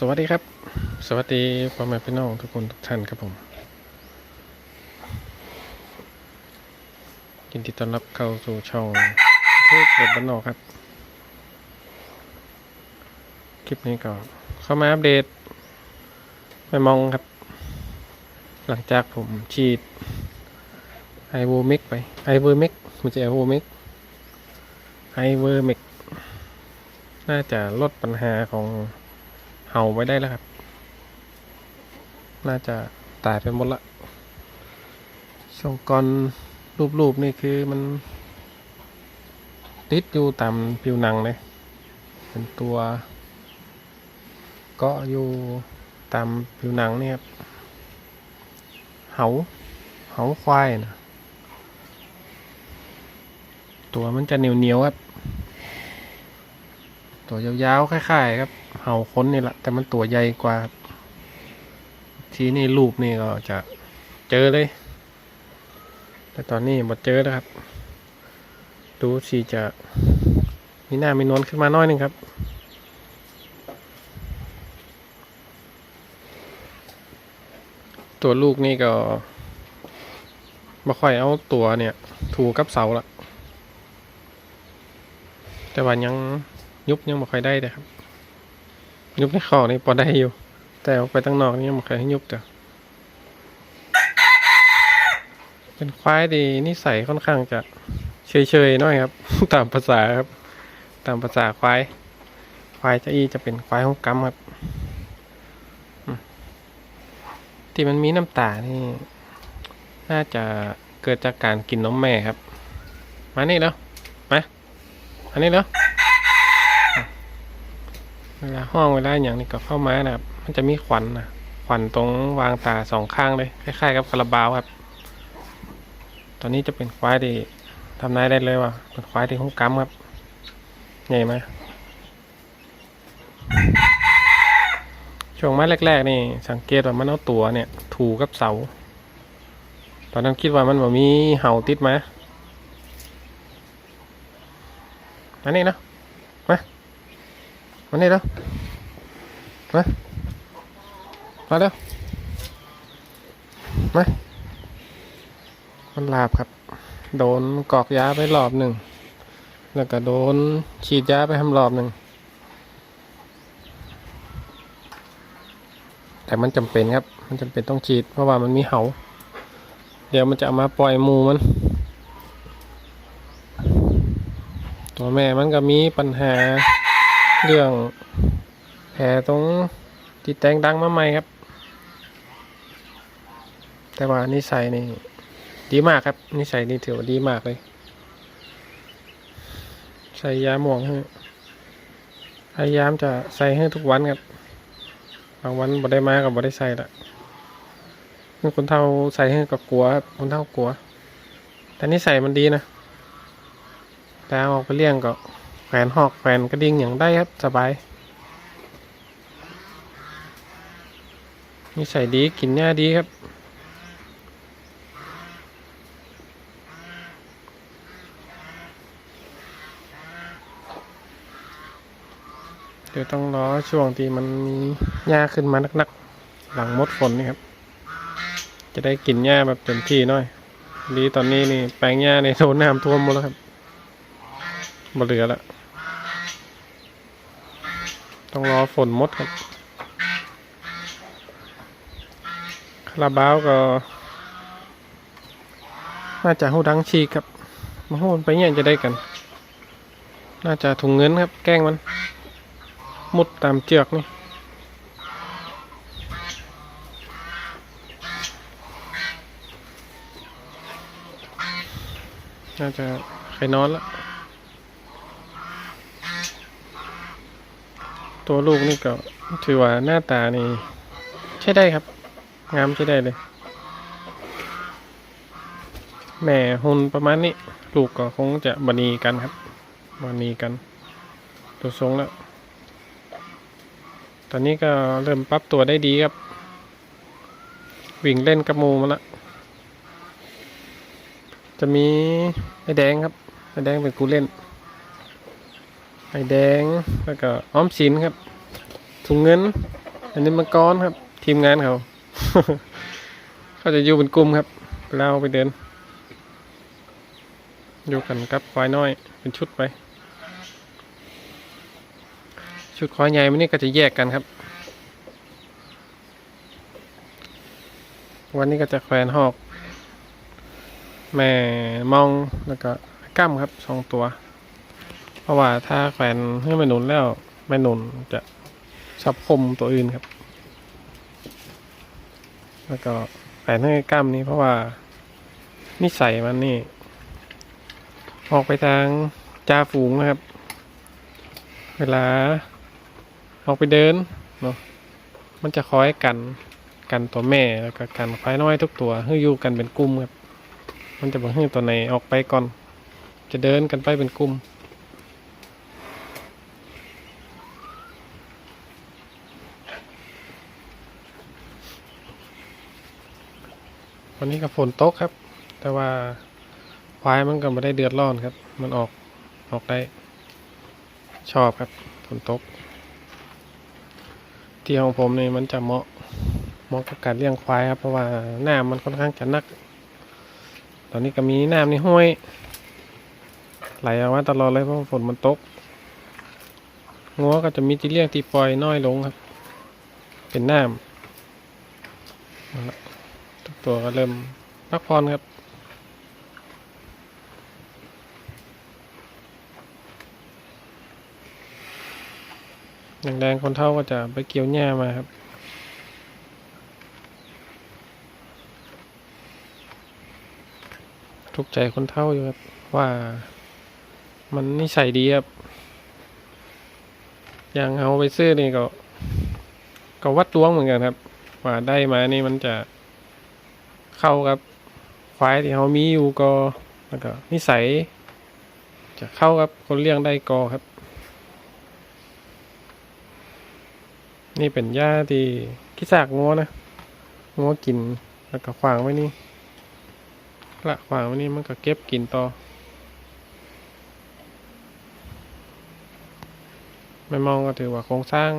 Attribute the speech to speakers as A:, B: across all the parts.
A: สวัสดีครับ สวัสดีพ่อแม่พี่น้องทุกคนทุกท่านครับผมยินดีต้อนรับเข้าสู่ช่องเทพเด็ดบ้านนอกครับ คลิปนี้ก็เข้ามาอัปเดตไม่มองครับ หลังจากผมฉีดไอโวมิกไปไอเวอร์มิกมันจะไอโวมิกไอเวอร์มิกน่าจะลดปัญหาของ เห่าไว้ได้แล้วครับ น่าจะตายไปหมดละช่วงก่อนรูปๆนี่คือมัน ติดอยู่ตามผิวหนังเลย เป็นตัวเกาะอยู่ตามผิวหนังเนี่ยครับ เหา เหาควายนะตัวมันจะเหนียวๆครับ ตัวยาวๆคล้ายๆครับ ห่าค้นนี่แหละแต่มันตัวใหญ่กว่า ทีนี่รูปนี่ก็จะเจอเลย แต่ตอนนี้หมดเจอแล้วครับ ดูสีจะมีหน้ามีนวลขึ้นมาน้อยนึงครับตัวลูกนี่ก็ไม่ค่อยเอาตัวเนี่ย ถูกับเสาละแต่ว่ายังยุบยังไม่ค่อยได้เลยครับ ยุบในคอนี่พอได้อยู่ แต่ออกไปตั้งนอกนี่ยังไม่เคยให้ยุบจ้ะเป็นควายดีนิสัยค่อนข้างจะเฉยๆน่อยครับ ตามภาษาครับ ตามภาษาควาย ควายจะอีจะเป็นควายของกำครับที่มันมีน้ำตานี่ น่าจะเกิดจากการกินนมแม่ครับ มานี่แล้วมาอันนี้แล้ว เวลาห้องเวลาอย่างนี้ก็เข้ามานะครับ มันจะมีขวัญนะขวัญตรงวางตาสองข้างเลยคล้ายๆกับคาราบาวครับ ตอนนี้จะเป็นควายที่ทำนายได้เลยว่าเป็นควายที่ห้องกำครับใหญ่ไหมช่วงมาแรก ๆ นี่สังเกตว่ามันเอาตัวเนี่ย ถูกับเสา ตอนนั้นคิดว่ามันแบบมีเห่าติดมาอันนี้เนะ มานี่แล้วมามาแล้วมามันลาบครับ โดนกอกยาไปรอบหนึ่ง แล้วก็โดนฉีดยาไปทำรอบหนึ่ง แต่มันจำเป็นครับ มันจำเป็นต้องฉีด เพราะว่ามันมีเหา เดี๋ยวมันจะเอามาปล่อยมูมัน ตัวแม่มันก็มีปัญหา เรื่องแผลตรงที่แต่งดังมาใหม่ครับ แต่ว่านิสัยนี่ดีมากครับ นิสัยนี่ถือว่าดีมากเลย ใส่ยาหม่องให้พยายามจะใส่ให้ทุกวันครับบางวันบ่ได้มากับบ่ได้ใส่ละคนเท่าใส่ให้กับกลัวครับคนเท่ากลัว แต่นิสัยมันดีนะแต่เอาออกไปเลี้ยงก็ แขวนหอกแขวนกระดิ่งอย่างได้ครับสบายนิสัยดีกินหญ้าดีครับ เดี๋ยวต้องรอช่วงที่มันมีหญ้าขึ้นมานักๆ หลังมดฝนนี่ครับ จะได้กินหญ้าแบบเต็มที่หน่อย ดีตอนนี้นี่แปลงหญ้าในโดนน้ำท่วมหมดแล้วครับบ่เหลือและ ต้องรอฝนมดครับคาราบาวก็ น่าจะหูดังชีกครับมาโหนไปเนี่ยจะได้กัน น่าจะถุงเงินครับ แกล้งมัน มุดตามเจือกนี่น่าจะใครนอนและ ตัวลูกนี่ก็ถือว่าหน้าตานี่ใช้ได้ครับ งามใช้ได้เลย แม่หุ่นประมาณนี้ ลูกก็คงจะบณีกันครับบณีกัน ตัวทรงแล้ว ตอนนี้ก็เริ่มปรับตัวได้ดีครับ วิ่งเล่นกับหมูมาละจะมีไอแดงครับไอแดงเป็นกูเล่น ไอแดงแล้วก็อ้อมสินครับ ถุงเงิน อันนี้มังกรครับ ทีมงานเขา เขาจะอยู่เป็นกลุ่มครับเราไปเดิน อยู่กันกับควายน้อยเป็นชุดไป ชุดควายใหญ่มันนี่ก็จะแยกกันครับ วันนี้ก็จะแขวนหอก แม่มองแล้วก็กั้มครับสองตัว ราะว่าถ้าแขวนให้แม่หนุนแล้วแม่หนุนจะชับคมตัวอื่นครับ แล้วก็แขวนให้กั้ามนี้เพราะว่านิสัยมันนี่ ออกไปทางจ่าฝูงนะครับ เวลาออกไปเดินเนาะมันจะคอยกันกันตัวแม่แล้วก็กันควายน้อยทุกตัวให้อยู่กันเป็นกลุ่มครับ มันจะบอกให้ตัวไหนออกไปก่อน จะเดินกันไปเป็นกลุ่ม วันนี้ก็ฝนตกครับ แต่ว่าควายมันก็ไม่ได้เดือดร้อนครับ มันออกออกได้ ชอบครับฝนตก ที่ของผมนี่มันจะเหมาะเหมาะกับการเลี้ยงควายครับเพราะว่าน้ำมันค่อนข้างจะนัก ตอนนี้ก็มีน้ำในห้วยไหลออกมาตลอดเลยเพราะฝนมันตกงัวก็จะมีที่เลี้ยงที่ปล่อยน้อยลงครับ เป็นน้ำ ตัวก็เริ่มพักผ่อนครับแดงๆคนเท่าก็จะไปเกี่ยวหญ้ามาครับทุกใจคนเท่าอยู่ครับ ว่า มันนิสัยดีครับ อย่างเอาไปซื้อนี่ก็ ก็วัดดวงเหมือนกันครับ ว่าได้มานี่มันจะ เข้ากับควายที่เขามีอยู่ก็แล้วก็นิสัย จะเข้ากับคนเลี้ยงได้ก็ครับ นี่เป็นหญ้าที่กิสากงัวนะงัวกินแล้วก็ขวางไว้นี่ละขวางไว้นี่มันก็เก็บกินต่อไม่มองก็ถือว่าโครงสร้าง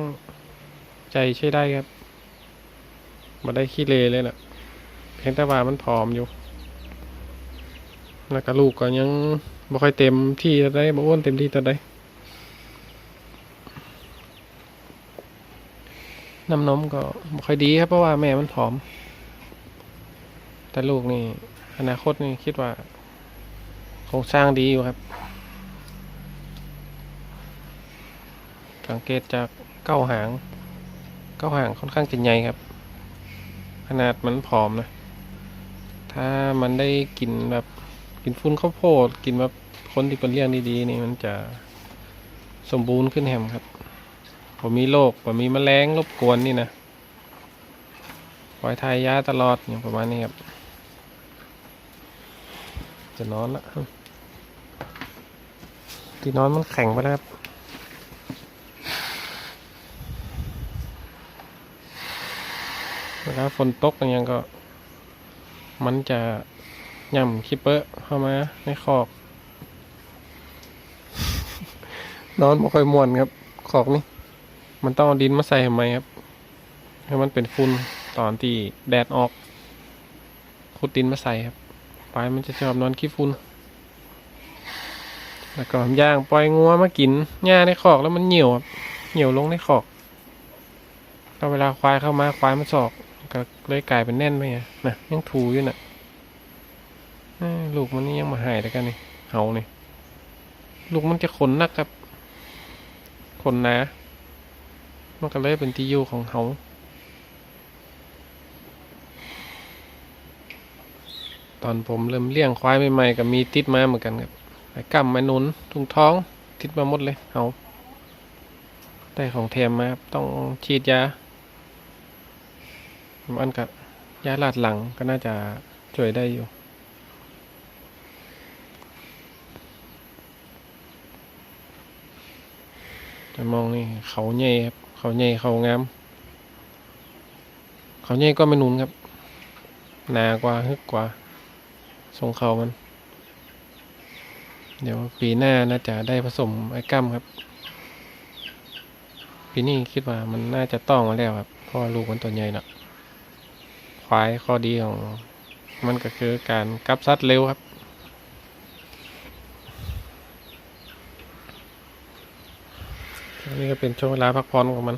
A: ใจใช้ได้ครับมาได้ขี้เลเลยนะ เพียงแต่ว่ามันผอมอยู่ แล้วก็ลูกก็ยังบ่ค่อยเต็มที่จะได้บ่อ้วนเต็มที่จะได้น้ำนมก็บ่ค่อยดีครับเพราะว่าแม่มันผอม แต่ลูกนี่ อนาคตนี่คิดว่าโครงสร้างดีอยู่ครับ สังเกตจากเก้าหาง เก้าหางค่อนข้างจะใหญ่ครับ ขนาดมันผอมนะ ถ้ามันได้กินแบบกินฟุ้นข้าวโพดกินแบบคนที่เป็นเลี้ยงดีๆนี่มันจะสมบูรณ์ขึ้นแฮมครับผมมีโรคผมมีแมลงรบกวนนี่นะปล่อยทายยาตลอดอย่างประมาณนี้ครับ จะนอนละที่นอนมันแข็งไปแล้วครับเวลาฝนตกอย่างก็ มันจะย่ำคิปเปอร์เข้ามาในคอกนอนไม่ค่อยม่วนครับคอกนี่มันต้องเอาดินมาใส่ทำไมครับ ให้มันเป็นฝุ่นตอนที่แดดออกขุดดินมาใส่ครับปลายมันจะชอบนอนขี้ฝุ่นแล้วก็ย่างปล่อยงัวมากินหญ้าในคอกแล้วมันเหี่ยวครับเหี่ยวลงในคอกแล้วเวลาควายเข้ามาควายมันสอก ก็เลยกลายเป็นแน่นไปไงนะยังถูอยู่น่ะลูกมันนี่ยังมาหายแล้วกันนี่เฮานี่ลูกมันจะขนนักครับขนนามันก็เลยเป็นที่อยู่ของเขาตอนผมเริ่มเลี้ยงควายใหม่ๆก็มีติดมาเหมือนกันครับไอ้กำไม้หนุนถุงท้อง ติดมาหมดเลยเอาได้ของแถมมาครับต้องฉีดยา อันกับยาลาดหลังก็น่าจะช่วยได้อยู่แต่มองนี่เขาใหญ่ครับ เขาใหญ่เขางาม เขาใหญ่ก็ไม่นุนครับหนากว่าฮึกกว่าทรงเขามัน เดี๋ยวปีหน้าน่าจะได้ผสมไอ้กั้มครับ ปีนี้คิดว่ามันน่าจะต้องมาแล้วครับเพราะลูกมันตัวใหญ่นะ ควายข้อดีของมันก็คือการกับสัดเร็วครับนนี้ก็เป็นช่วงเวลาพักผ่อนของมัน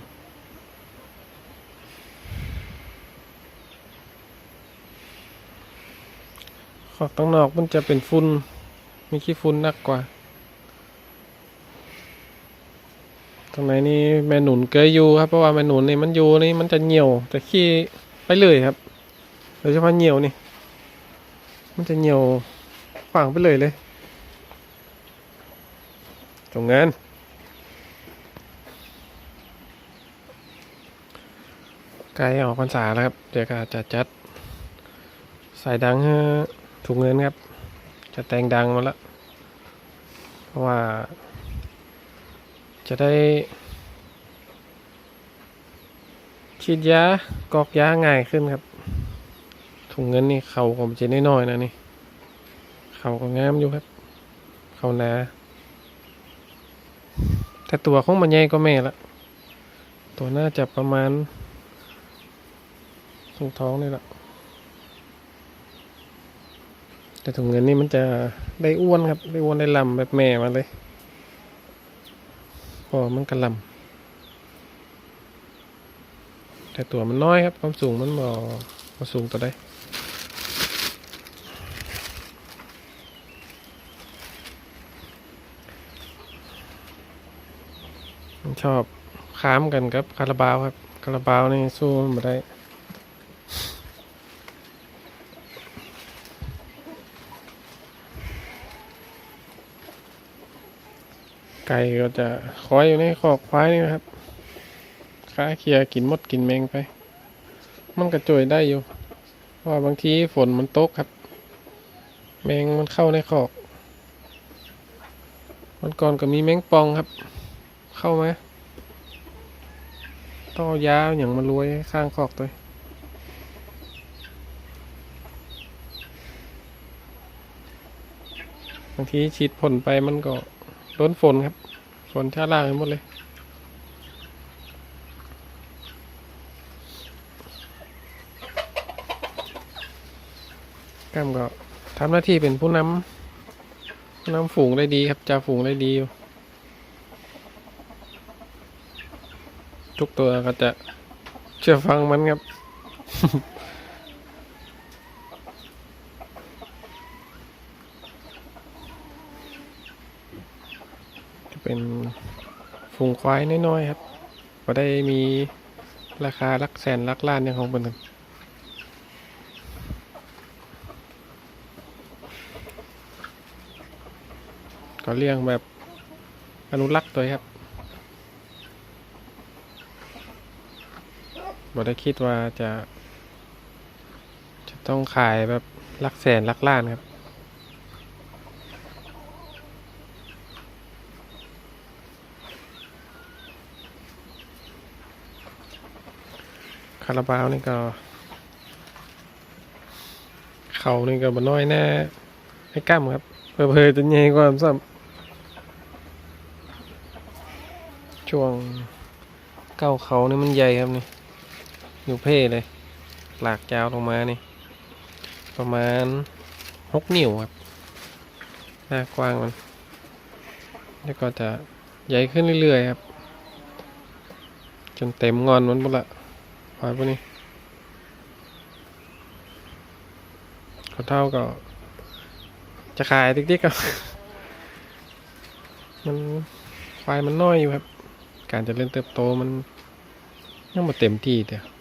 A: ขอบตั้างนอกมันจะเป็นฝุ่นมีขี้ฝุ่นนักกว่า ตรงไหนนี่แม่หนุนเกยอยู่ครับ เพราะว่าแม่หนุนนี่มันอยู่นี่มันจะเหนียวจะขี้ไปเลยครับ โดยเฉพาะเหี่ยวนี่ มันจะเหี่ยวขวางไปเลยเลย ตรงนั้นใกลออกพรรษาแล้วครับ เดี๋ยวก็จะจัดสายดังให้ถุงเงินครับ จะแต่งดังมาแล้วเพราะว่า จะได้ฉีดยากรอกยาง่ายขึ้นครับ ถุงเงินนี่เขาก็มจะน้อยๆนะนี่เขาก็งามอยู่ครับ เขาหนา แต่ตัวของมันใหญ่ก็แม่ละ ตัวน่าจะประมาณตรงท้องนี่แหละแต่ถุงเงินนี่มันจะได้อ้วนครับ ได้อ้วนได้ลำแบบแม่มาเลยพอมันกระลำแต่ตัวมันน้อยครับ ความสูงมันบ่บสูงตัวใด ชอบค้ามกันครับคาราบาวครับคาราบาวนี่สู้มันไม่ได้ไก่ก็จะคอยอยู่ในคอกควายนี่นะครับค้าเคลียกินมดกินแมงไป มันกระจุยได้อยู่เพราะว่าบางทีฝนมันตกครับ แมงมันเข้าในคอก มันก่อนก็มีแมงปองครับ เข้าไหม ต้อยาวอย่างมารวยข้างคอกตัวบางทีฉีดผลไปมันก็โดนฝนครับ ฝนชาล่างไปหมดเลยก้มก็ทำหน้าที่เป็นผู้นำผู้นำฝูงได้ดีครับจ่าฝูงได้ดีอยู่ ทุกตัวก็จะเชื่อฟังมันครับ จะเป็นฝูงควายน้อยๆครับก็ได้มีราคาลักแสนลักล้านอย่างของเพิ่นครับก็เลี้ยงแบบอนุรักษ์ตัวครับ บ่ได้คิดว่าจะ จะต้องขายแบบลักแสนลักล้านครับ คาราบาวนี่ก็ เขานี่ก็บ่น้อยแน่ให้กล้ามครับเผลอๆจะใหญ่กว่าซ้ำช่วงเก้าเขานี่มันใหญ่ครับนี่ อยู่เพ่เลยหลากยาวลงมานี่ ประมาณหกนิ้วครับ หน้ากว้างมัน แล้วก็จะใหญ่ขึ้นเรื่อยๆครับ จนเต็มงอนมันหมดละควายพวกนี้เขาเท่าก็ จะขายติ๊กๆก็มันควายมันน้อยอยู่ครับ การจะเล่นเติบโตมันยังไม่เต็มที่เดียว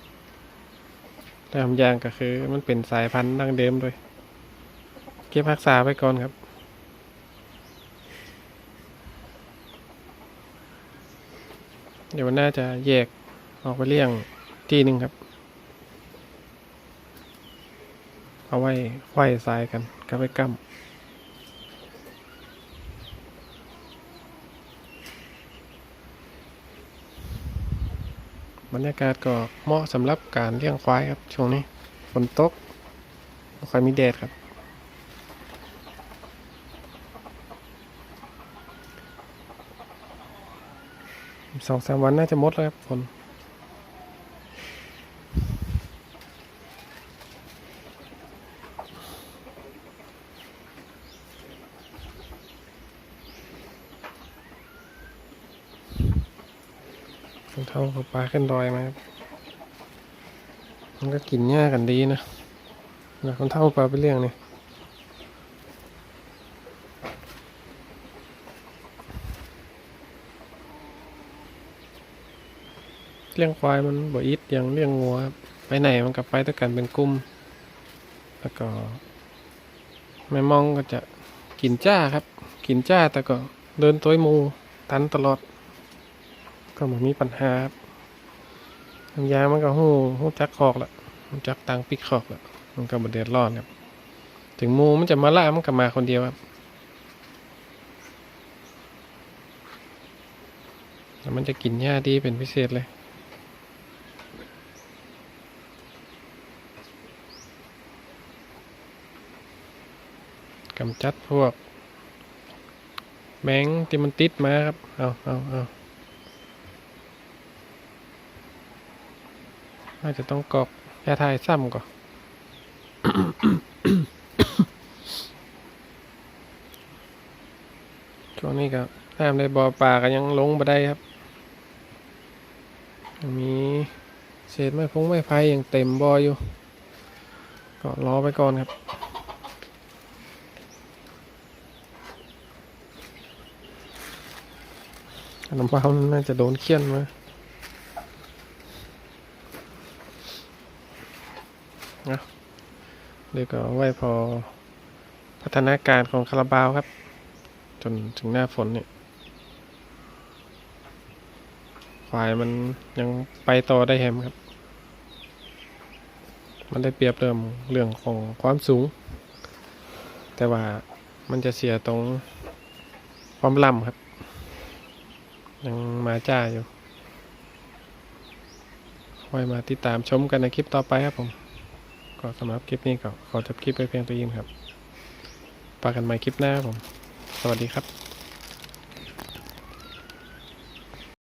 A: แต่ทำยางก็คือ มันเป็นสายพันธุ์ดั้งเดิมด้วย เก็บรักษาไว้ก่อนครับเดี๋ยวน่าจะแยกออกไปเลี้ยงที่หนึ่งครับ เอาไว้ไขว้สายกันกับไว้กั้ม บรรยากาศก็เหมาะสำหรับการเลี้ยงควายครับ ช่วงนี้ฝนตกไม่ค่อยมีแดดครับ สองสามวันน่าจะหมดแล้วครับฝน คนเท่ากับ ปลาขึ้นดอยมามันก็กินหญ้ากันดีนะนะคนเท่าปลาไปเลี้ยงเนี่ยเลี้ยงควายมันบ่อิดอย่างเลี้ยงงัวครับไปไหนมันกลับไปด้วยกันเป็นกลุ่มแล้วก็แม่มองก็จะกินจ้าครับ กินจ้าแต่ก็เดินตัวมูทันตลอด ก็ไมันมีปัญหาครับ น้ำยามันก็หู้หู้จักคอกละหูจักตังปิกคอกละมันก็บเดือดร้อนครับ ถึงมูมันจะมาล่ามันก็มาคนเดียวครับแล้วมันจะกินหญ้าดีเป็นพิเศษเลยกำจัดพวกแมงที่มันติดมาครับ เอาเอาเอา อาจจะต้องกรอกยาทายซ้ำก่อนช่วงนี้ก็น้ำในบ่อปลาก็ยังลงมาได้ครับ มีเศษไม้พงไม้ไผ่ยังเต็มบ่ออยู่ ก็รอไปก่อนครับขนมปังน่าจะโดนเคี่ยนมา เดี๋ยก็ไว้พอพัฒนาการของคาราบาวครับ จนถึงหน้าฝนเนี่ยควายมันยังไปต่อได้แฮมครับ มันได้เปรียบเริ่มเรื่องของความสูง แต่ว่ามันจะเสียตรงความล่ำครับ ยังมาจ้าอยู่ไว้มาติดตามชมกันในคลิปต่อไปครับผม ก็สำหรับคลิปนี้ก็ขอจบคลิปไปเพียงตัวเองครับปากันใหม่คลิปหน้าผม สวัสดีครับ